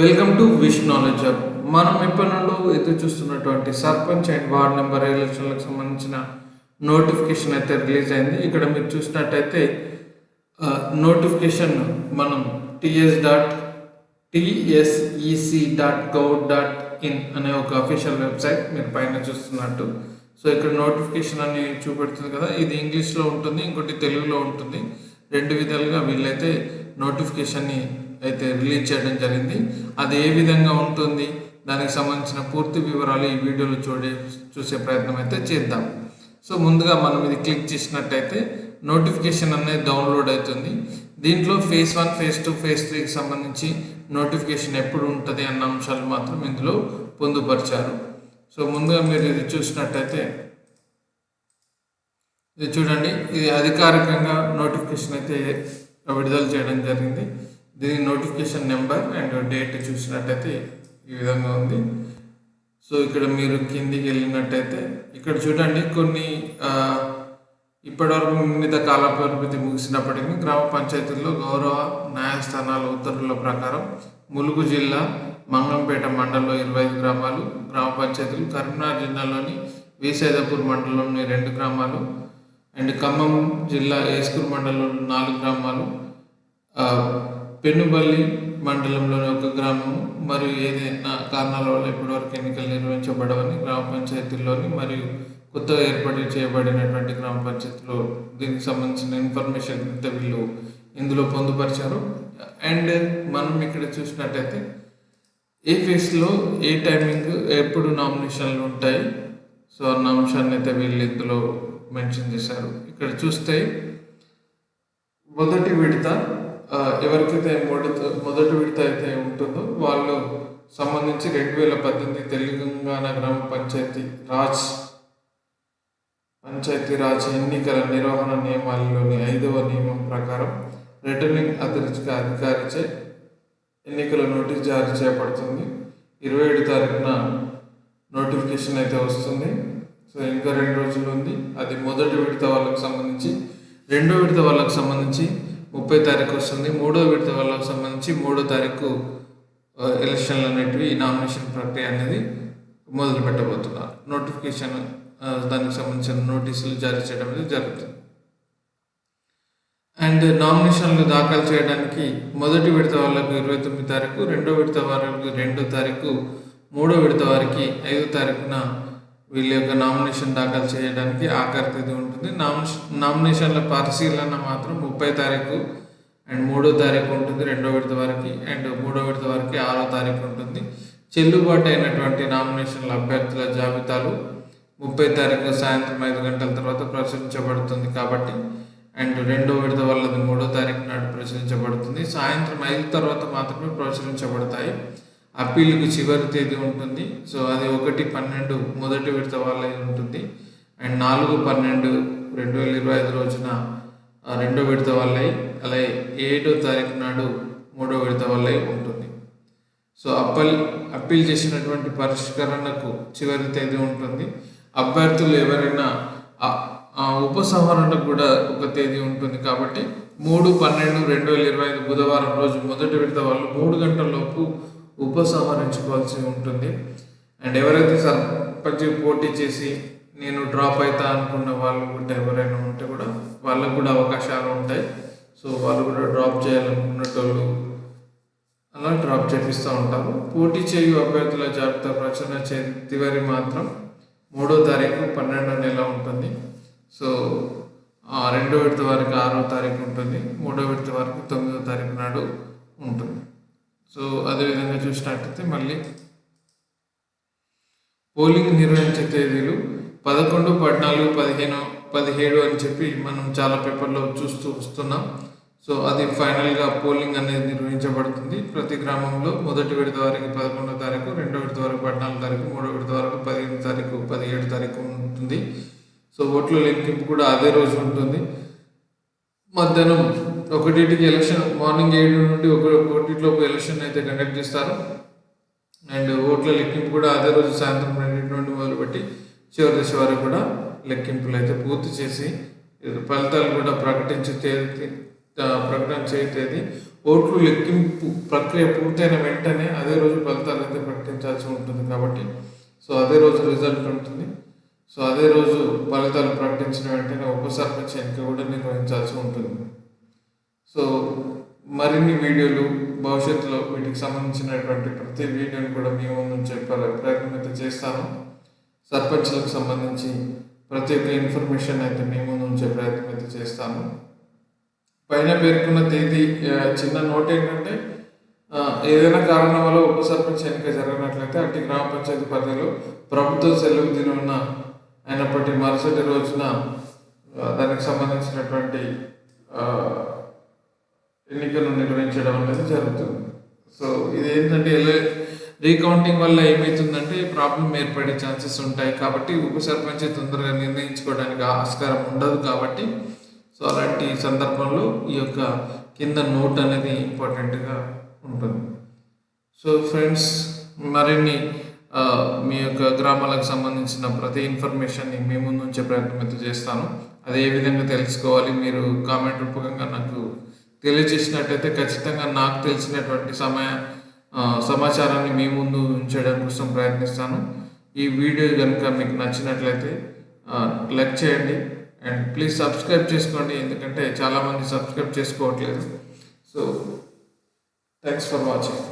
Welcome to wish knowledge hub మనం ఇప్పటి నుండి ఎదురు చూస్తున్నటువంటి సర్పంచ్ అండ్ వార్డ్ నెంబర్ ఎలక్షన్లకు సంబంధించిన నోటిఫికేషన్ అయితే రిలీజ్ అయింది. ఇక్కడ మీరు చూసినట్టయితే నోటిఫికేషన్ మనం TS dot TSEC dot gov dot in అనే ఒక అఫీషియల్ వెబ్సైట్ మీరు పైన చూస్తున్నట్టు. సో ఇక్కడ నోటిఫికేషన్ అని చూపెడుతుంది కదా. ఇది ఇంగ్లీష్లో ఉంటుంది ఇంకోటి తెలుగులో ఉంటుంది. రెండు విధాలుగా వీళ్ళైతే నోటిఫికేషన్ని అయితే రిలీజ్ చేయడం జరిగింది. అది ఏ విధంగా ఉంటుంది? దానికి సంబంధించిన పూర్తి వివరాలు ఈ వీడియోలో చూడే చూసే ప్రయత్నం అయితే చేద్దాం. సో ముందుగా మనం ఇది క్లిక్ చేసినట్టయితే నోటిఫికేషన్ అనేది డౌన్లోడ్ అవుతుంది. దీంట్లో phase one phase two phase త్రీకి సంబంధించి నోటిఫికేషన్ ఎప్పుడు ఉంటుంది అన్న అంశాలు మాత్రం ఇందులో పొందుపరిచారు. సో ముందుగా మీరు ఇది చూసినట్టయితే ఇది చూడండి. ఇది అధికారికంగా నోటిఫికేషన్ అయితే విడుదల చేయడం జరిగింది. దీని నోటిఫికేషన్ నెంబర్ అండ్ డేట్ చూసినట్టయితే ఈ విధంగా ఉంది. సో ఇక్కడ మీరు కిందికి వెళ్ళినట్టయితే ఇక్కడ చూడండి కొన్ని ఇప్పటివరకు నిర్ణీత కాల పరిమితి ముగిసినప్పటికీ గ్రామ పంచాయతీల్లో గౌరవ న్యాయస్థానాల ఉత్తర్వుల ప్రకారం ములుగు జిల్లా మంగంపేట మండలంలో ఇరవై ఐదు గ్రామాలు గ్రామ పంచాయతీలు కరీంనగర్ జిల్లాలోని వీసైదాపూర్ మండలంలోని రెండు గ్రామాలు అండ్ ఖమ్మం జిల్లా ఏస్కూర్ మండలంలో నాలుగు గ్రామాలు పెనుబల్లి మండలంలోని ఒక గ్రామం మరియు ఏదైనా కారణాల వల్ల ఇప్పటివరకు ఎన్నికలు నిర్వహించబడవని గ్రామ పంచాయతీల్లోని మరియు కొత్తగా ఏర్పాటు చేయబడినటువంటి గ్రామ పంచాయతీలో దీనికి సంబంధించిన ఇన్ఫర్మేషన్ ఇంత వీళ్ళు ఇందులో పొందుపరిచారు. అండ్ మనం ఇక్కడ చూసినట్టయితే ఏ ఫేస్లో ఏ టైమింగ్ ఎప్పుడు నామినేషన్లు ఉంటాయి? సో అన్న అంశాన్ని అయితే వీళ్ళు ఇందులో మెన్షన్ చేశారు. ఇక్కడ చూస్తే మొదటి విడత ఎవరికైతే మొదటి మొదటి విడత అయితే ఉంటుందో వాళ్ళు సంబంధించి రెండు వేల పద్దెనిమిది తెలంగాణ గ్రామ పంచాయతీ రాజ్ పంచాయతీ రాజ్ ఎన్నికల నిర్వహణ నియమాలలోని ఐదవ నియమం ప్రకారం రిటర్నింగ్ అధికారిక అధికారిచే ఎన్నికల నోటీస్ జారీ చేయబడుతుంది. ఇరవై ఏడు తారీఖున నోటిఫికేషన్ అయితే వస్తుంది. సో ఇంకా రెండు రోజులు ఉంది. అది మొదటి విడత వాళ్ళకి సంబంధించి రెండో విడత వాళ్ళకి సంబంధించి ముప్పై తారీఖు వస్తుంది. మూడో విడత వాళ్ళకు సంబంధించి మూడో తారీఖు ఎలక్షన్లు అనేటివి నామినేషన్ ప్రక్రియ అనేది మొదలు పెట్టబోతున్నారు. నోటిఫికేషన్ దానికి సంబంధించిన నోటీసులు జారీ చేయడం అనేది జరుగుతుంది. అండ్ నామినేషన్లు దాఖలు చేయడానికి మొదటి విడత వాళ్ళకు ఇరవై తొమ్మిది తారీఖు రెండో విడత వారికి రెండో తారీఖు మూడో విడత వారికి ఐదో తారీఖున వీళ్ళ యొక్క నామినేషన్ దాఖలు చేయడానికి ఆఖరి తేదీ ఉంటుంది. నామినేషన్ నామినేషన్ల పరిశీలన మాత్రం ముప్పై తారీఖు అండ్ మూడో తారీఖు ఉంటుంది రెండో విడత వరకు అండ్ మూడో విడత వరకు ఆరో తారీఖు ఉంటుంది. చెల్లుబాటు అయినటువంటి నామినేషన్ల అభ్యర్థుల జాబితాలు ముప్పై తారీఖు సాయంత్రం ఐదు గంటల తర్వాత ప్రచురించబడుతుంది కాబట్టి అండ్ రెండో విడత వాళ్ళది మూడో తారీఖు నాడు ప్రచురించబడుతుంది. సాయంత్రం ఐదు తర్వాత మాత్రమే ప్రచురించబడతాయి. అప్పీల్కి చివరి తేదీ ఉంటుంది. సో అది ఒకటి పన్నెండు మొదటి విడత వాళ్ళది ఉంటుంది. అండ్ నాలుగు పన్నెండు రెండు వేల ఇరవై ఐదు రోజున రెండో విడత వాళ్ళై అలాగే ఏడో తారీఖు నాడు మూడో విడత వాళ్ళై ఉంటుంది. సో అప్పల్ అప్పీల్ చేసినటువంటి పరిష్కరణకు చివరి తేదీ ఉంటుంది. అభ్యర్థులు ఎవరైనా ఉపసంహరణకు కూడా ఒక తేదీ ఉంటుంది కాబట్టి మూడు పన్నెండు రెండు వేల ఇరవై ఐదు బుధవారం రోజు మొదటి విడత వాళ్ళు మూడు గంటల లోపు ఉపసంహరించుకోవాల్సి ఉంటుంది. అండ్ ఎవరైతే సర్పంచ్ పోటీ చేసి నేను డ్రాప్ అవుతా అనుకున్న వాళ్ళు కూడా ఎవరైనా ఉంటే కూడా వాళ్ళకు కూడా అవకాశాలు ఉంటాయి. సో వాళ్ళు కూడా డ్రాప్ చేయాలనుకున్నటోళ్ళు అలా డ్రాప్ చేపిస్తూ ఉంటారు. పోటీ చేయు అభ్యర్థుల జాబితా ప్రచురణ చే చివరి మాత్రం మూడో తారీఖు పన్నెండో నెల ఉంటుంది. సో రెండో విడత వారికి ఆరో తారీఖు ఉంటుంది. మూడో విడత వారికి తొమ్మిదో తారీఖు నాడు ఉంటుంది. సో అదేవిధంగా చూసినట్టయితే మళ్ళీ పోలింగ్ నిర్వహించే తేదీలు పదకొండు పద్నాలుగు పదిహేను పదిహేడు అని చెప్పి మనం చాలా పేపర్లో చూస్తూ వస్తున్నాం. సో అది ఫైనల్గా పోలింగ్ అనేది నిర్వహించబడుతుంది. ప్రతి గ్రామంలో మొదటి విడత వరకు పదకొండో తారీఖు రెండో విడత వరకు పద్నాలుగు తారీఖు మూడో విడత వరకు పదిహేను తారీఖు పదిహేడు తారీఖు ఉంటుంది. సో ఓట్ల లెక్కింపు కూడా అదే రోజు ఉంటుంది. మధ్యాహ్నం ఒకటింటికి ఎలక్షన్ మార్నింగ్ ఏడు నుండి ఒక ఒకటిలోపు ఎలక్షన్ అయితే కండక్ట్ చేస్తారు. అండ్ ఓట్ల లెక్కింపు కూడా అదే రోజు సాయంత్రం రెండింటి నుండి మొదలుపెట్టి చివరి దశ వరకు కూడా లెక్కింపులు అయితే పూర్తి చేసి ఫలితాలు కూడా ప్రకటించి తేదీ ప్రకటన చేయ తేదీ ఓట్లు లెక్కింపు ప్రక్రియ పూర్తయిన వెంటనే అదే రోజు ఫలితాలు అయితే ప్రకటించాల్సి ఉంటుంది కాబట్టి సో అదే రోజు రిజల్ట్ ఉంటుంది. సో అదే రోజు ఫలితాలు ప్రకటించిన వెంటనే ఉపసర్పంచ్ ఎన్నిక కూడా నిర్వహించాల్సి ఉంటుంది. సో మరిన్ని వీడియోలు భవిష్యత్తులో వీటికి సంబంధించినటువంటి ప్రతి వీడియోని కూడా మీ ముందు చెప్పే ప్రయత్నం అయితే చేస్తాను. సర్పంచ్లకు సంబంధించి ప్రతి ఒక్క ఇన్ఫర్మేషన్ అయితే మీ ముందు ఉంచే ప్రయత్నం అయితే చేస్తాను. పైన పేర్కొన్న తేదీ చిన్న నోట్ ఏంటంటే ఏదైనా కారణం వల్ల ఉప సర్పంచ్ ఎన్నిక జరగనట్లయితే అట్టి గ్రామ పంచాయతీ పరిధిలో ప్రభుత్వ సెలవు దినమున అయినప్పటి మరుసటి రోజున దానికి సంబంధించినటువంటి ఎన్నికలు నిర్వహించడం అనేది జరుగుతుంది. సో ఇది ఏంటంటే ఎలా రీకౌంటింగ్ వల్ల ఏమవుతుందంటే ప్రాబ్లం ఏర్పడే ఛాన్సెస్ ఉంటాయి కాబట్టి ఉప సర్పంచ్ తొందరగా నిర్ణయించుకోవడానికి ఆస్కారం ఉండదు కాబట్టి సో అలాంటి సందర్భంలో ఈ యొక్క కింద నోట్ అనేది ఇంపార్టెంట్గా ఉంటుంది. సో ఫ్రెండ్స్ మరిన్ని మీ యొక్క గ్రామాలకు సంబంధించిన ప్రతి ఇన్ఫర్మేషన్ని మీ ముందు ఉంచే ప్రయత్నం అయితే చేస్తాను. అది ఏ విధంగా తెలుసుకోవాలి. మీరు కామెంట్ రూపకంగా నాకు తెలియజేసినట్టయితే ఖచ్చితంగా నాకు తెలిసినటువంటి సమయ సమాచారాన్ని మీ ముందు ఉంచడం కోసం ప్రయత్నిస్తాను. ఈ వీడియో కనుక మీకు నచ్చినట్లయితే లైక్ చేయండి. అండ్ ప్లీజ్ సబ్స్క్రైబ్ చేసుకోండి. ఎందుకంటే చాలామంది సబ్స్క్రైబ్ చేసుకోవట్లేదు. So thanks for watching.